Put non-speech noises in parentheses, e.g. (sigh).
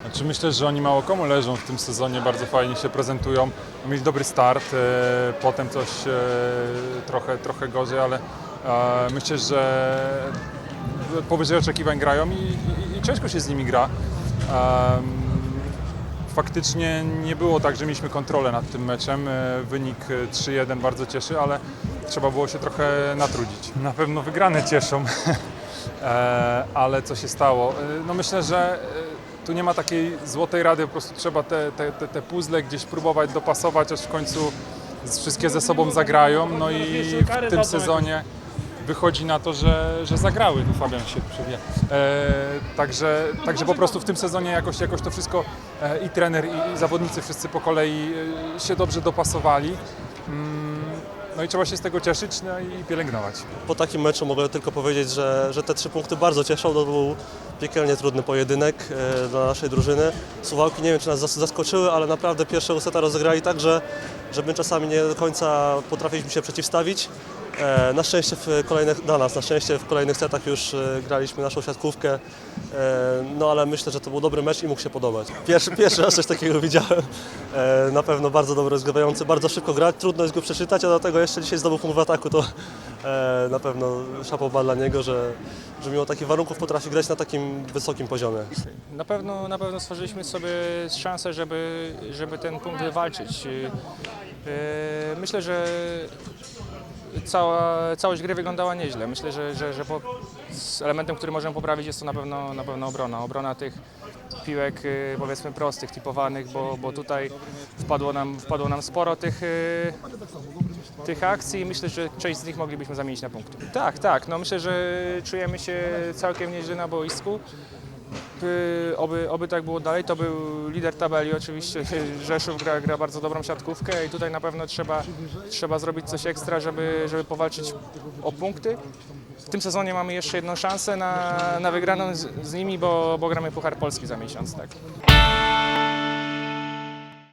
Znaczy myślę, że oni mało komu leżą w tym sezonie, bardzo fajnie się prezentują. Mieli dobry start, e, potem coś e, trochę, trochę gorzej, ale e, myślę, że powyżej oczekiwań grają i, i, i ciężko się z nimi gra. Faktycznie nie było tak, że mieliśmy kontrolę nad tym meczem. Wynik e, 3-1 bardzo cieszy, ale trzeba było się trochę natrudzić. Na pewno wygrane cieszą, (laughs) E, ale co się stało? E, No myślę, że e, tu nie ma takiej złotej rady, po prostu trzeba te, te, te, te puzzle gdzieś próbować dopasować, aż w końcu wszystkie ze sobą zagrają. No i w tym sezonie wychodzi na to, że, że zagrały. Tu Fabian się przewija. E, także, także po prostu w tym sezonie jakoś, jakoś to wszystko e, i trener, i, i zawodnicy wszyscy po kolei e, się dobrze dopasowali. Mm, no i trzeba się z tego cieszyć no i pielęgnować. Po takim meczu mogę tylko powiedzieć, że, że te trzy punkty bardzo cieszą. To był piekielnie trudny pojedynek e, dla naszej drużyny. Suwałki nie wiem, czy nas zas- zaskoczyły, ale naprawdę pierwsze seta rozegrali tak, że, że my czasami nie do końca potrafiliśmy się przeciwstawić. E, na szczęście w kolejnych, dla nas, na szczęście w kolejnych setach już e, graliśmy naszą siatkówkę, e, no ale myślę, że to był dobry mecz i mógł się podobać. Pierwszy, (laughs) pierwszy raz coś takiego widziałem. Na pewno bardzo dobry rozgrywający, bardzo szybko gra, trudno jest go przeczytać, a do tego jeszcze dzisiaj zdobył punkt w ataku, to na pewno szapoba dla niego, że, że mimo takich warunków potrafi grać na takim wysokim poziomie. Na pewno, na pewno stworzyliśmy sobie szansę, żeby, żeby ten punkt wywalczyć. Myślę, że cała, całość gry wyglądała nieźle. Myślę, że, że, że po, elementem, który możemy poprawić jest to na pewno, na pewno obrona. Obrona tych piłek yy, powiedzmy prostych, typowanych, bo, bo tutaj wpadło nam, wpadło nam sporo tych, yy, tych akcji i myślę, że część z nich moglibyśmy zamienić na punkty. Tak, tak. No myślę, że czujemy się całkiem nieźle na boisku. Oby, oby tak było dalej. To był lider tabeli oczywiście. (laughs) Rzeszów gra, gra bardzo dobrą siatkówkę i tutaj na pewno trzeba, trzeba zrobić coś ekstra, żeby, żeby powalczyć o punkty. W tym sezonie mamy jeszcze jedną szansę na, na wygraną z, z nimi, bo, bo gramy Puchar Polski za miesiąc. Tak.